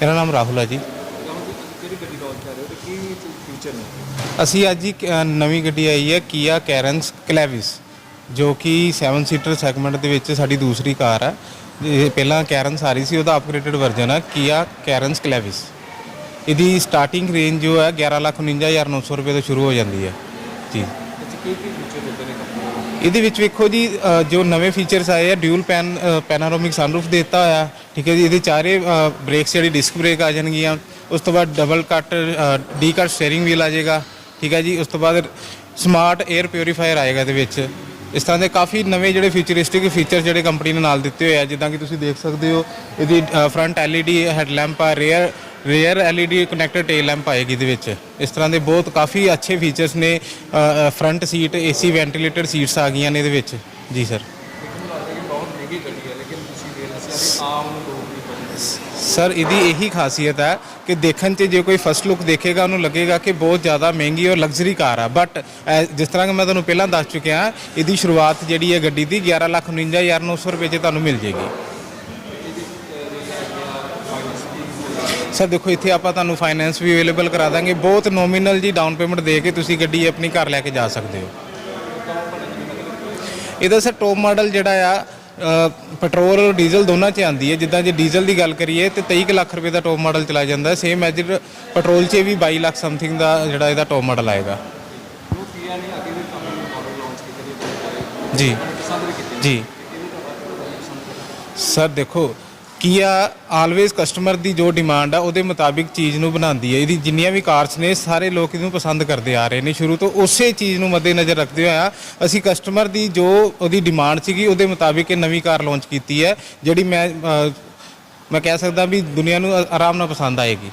ਮੇਰਾ ਨਾਮ ਰਾਹੁਲ ਹੈ ਜੀ। ਕਿਹੜੀ ਗੱਡੀ ਲਾਂਚ ਕਰ ਰਹੇ ਹੋ ਤੇ ਕੀ ਫੀਚਰ ਨੇ ਅਸੀਂ ਅੱਜ ਇੱਕ ਨਵੀਂ ਗੱਡੀ ਆਈ ਹੈ ਕੀਆ ਕੈਰਨਸ ਕਲੈਵਿਸ ਜੋ ਕਿ 7 ਸੀਟਰ ਸੈਗਮੈਂਟ ਦੇ ਵਿੱਚ ਸਾਡੀ ਦੂਸਰੀ ਕਾਰ ਹੈ ਇਹ ਪਹਿਲਾਂ ਕੈਰਨਸ ਆ ਰਹੀ ਸੀ, ਉਹਦਾ ਅਪਗ੍ਰੇਡਡ ਵਰਜ਼ਨ ਹੈ ਕੀਆ ਕੈਰਨਸ ਕਲੈਵਿਸ ਇਹਦੀ ਸਟਾਰਟਿੰਗ ਰੇਂਜ ਜੋ ਹੈ 1199900 ਰੁਪਏ ਤੋਂ ਸ਼ੁਰੂ ਹੋ ਜਾਂਦੀ ਹੈ। ਜੀ। ਕੀ ਕੀ ਫੀਚਰ ਦਿੱਤੇ ਨੇ ਕੰਪਨੀ ਇਹਦੇ ਵਿੱਚ ਵੇਖੋ ਜੀ ਅ, ਜੋ ਨਵੇਂ ਫੀਚਰਸ ਆਏ ਆ ਡਿਊਲ ਪੈਨ ਪੈਨਾਰੋਮਿਕ ਸਨਰੂਫ ਦਿੱਤਾ ਹੋਇਆ ਠੀਕ ਹੈ ਜੀ ਇਹਦੇ ਚਾਰੇ ਬ੍ਰੇਕਸ ਜਿਹੜੀ ਡਿਸਕ ਬ੍ਰੇਕ ਆ ਜਾਣਗੀਆਂ ਉਸ ਤੋਂ ਬਾਅਦ ਡਬਲ ਕੱਟ ਡੀ ਕੱਟ ਸਟੀਅਰਿੰਗ ਵੀਲ ਆ ਜਾਏਗਾ ਠੀਕ ਹੈ ਜੀ ਉਸ ਤੋਂ ਬਾਅਦ ਸਮਾਰਟ 에ਅਰ ਪਿਉਰੀਫਾਇਰ ਆਏਗਾ ਇਹਦੇ ਵਿੱਚ। ਇਸ ਤਰ੍ਹਾਂ ਦੇ ਕਾਫੀ ਨਵੇਂ ਜਿਹੜੇ ਫਿਊਚਰਿਸਟਿਕ ਫੀਚਰ ਜਿਹੜੇ ਕੰਪਨੀ ਨੇ ਨਾਲ ਦਿੱਤੇ ਹੋਏ ਆ ਜਿੱਦਾਂ ਕਿ ਤੁਸੀਂ ਦੇਖ ਸਕਦੇ ਹੋ ਇਹਦੀ ਫਰੰਟ LED ਹੈਡਲੈਂਪ ਆ rear rear LED connected tail lamp ਆਏਗੀ ਇਹਦੇ ਵਿੱਚ। ਇਸ ਤਰ੍ਹਾਂ ਦੇ ਬਹੁਤ ਕਾਫੀ ਅੱਛੇ ਫੀਚਰਸ ਨੇ front seat AC ventilated seats ਆ ਗਈਆਂ ਨੇ ਇਹਦੇ ਵਿੱਚ। ਜੀ ਸਰ ਸਰ ਇਹਦੀ ਇਹੀ ਖਾਸੀਅਤ ਹੈ ਕਿ ਦੇਖਣ 'ਚ ਜੇ ਕੋਈ ਫਸਟ ਲੁੱਕ ਦੇਖੇਗਾ, ਉਹਨੂੰ ਲੱਗੇਗਾ ਕਿ ਬਹੁਤ ਜ਼ਿਆਦਾ ਮਹਿੰਗੀ ਔਰ ਲਗਜ਼ਰੀ ਕਾਰ ਆ। ਬਟ ਜਿਸ ਤਰ੍ਹਾਂ ਕਿ ਮੈਂ ਤੁਹਾਨੂੰ ਪਹਿਲਾਂ ਦੱਸ ਚੁੱਕਿਆ, ਇਹਦੀ ਸ਼ੁਰੂਆਤ ਜਿਹੜੀ ਹੈ ਗੱਡੀ ਦੀ 1199900 ਰੁਪਏ 'ਚ ਤੁਹਾਨੂੰ ਮਿਲ ਜੇਗੀ ਸਰ, ਦੇਖੋ, ਇੱਥੇ ਆਪਾਂ ਤੁਹਾਨੂੰ ਫਾਈਨੈਂਸ ਵੀ ਅਵੇਲੇਬਲ ਕਰਾ ਦਾਂਗੇ। ਬਹੁਤ ਨੋਮੀਨਲ ਜੀ ਡਾਊਨ ਪੇਮੈਂਟ ਦੇ ਕੇ ਤੁਸੀਂ ਗੱਡੀ ਆਪਣੀ ਘਰ ਲੈ ਕੇ ਜਾ ਸਕਦੇ ਹੋ। ਇਹਦਾ ਸਰ ਟੌਪ ਮਾਡਲ ਜਿਹੜਾ ਆ ਪੈਟਰੋਲ ਔਰ ਡੀਜ਼ਲ ਦੋਨਾਂ 'ਚ ਆਂਦੀ ਹੈ। ਜਿੱਦਾਂ ਜੇ ਡੀਜ਼ਲ ਦੀ ਗੱਲ ਕਰੀਏ, ਤੇ 23 ਕੁ ਲੱਖ ਰੁਪਏ ਦਾ ਟੌਪ ਮਾਡਲ ਚਲਾ ਜਾਂਦਾ ਸੇਮ ਐਜ ਪੈਟਰੋਲ 'ਚ ਵੀ 22 ਲੱਖ ਸਮਥਿੰਗ ਦਾ ਜਿਹੜਾ ਇਹਦਾ ਟੌਪ ਮਾਡਲ ਆਏਗਾ। ਜੀ। ਜੀ। ਸਰ, ਦੇਖੋ ਕੀਆ ਆਲਵੇਜ਼ ਕਸਟਮਰ ਦੀ ਜੋ ਡਿਮਾਂਡ ਆ ਉਹਦੇ ਮੁਤਾਬਿਕ ਚੀਜ਼ ਨੂੰ ਬਣਾਉਂਦੀ ਹੈ ਇਹਦੀ ਜਿੰਨੀਆਂ ਵੀ ਕਾਰਸ ਨੇ ਸਾਰੇ ਲੋਕ ਇਹਨੂੰ ਪਸੰਦ ਕਰਦੇ ਆ ਰਹੇ ਨੇ। ਸ਼ੁਰੂ ਤੋਂ ਉਸੇ ਚੀਜ਼ ਨੂੰ ਮੱਦੇਨਜ਼ਰ ਰੱਖਦੇ ਹੋਇਆ ਅਸੀਂ ਕਸਟਮਰ ਦੀ ਜੋ ਉਹਦੀ ਡਿਮਾਂਡ ਸੀਗੀ ਉਹਦੇ ਮੁਤਾਬਿਕ ਇਹ ਨਵੀਂ ਕਾਰ ਲਾਂਚ ਕੀਤੀ ਹੈ ਜਿਹੜੀ ਮੈਂ ਅ, ਮੈਂ ਕਹਿ ਸਕਦਾ ਵੀ ਦੁਨੀਆ ਨੂੰ ਆਰਾਮ ਨਾਲ ਪਸੰਦ ਆਏਗੀ।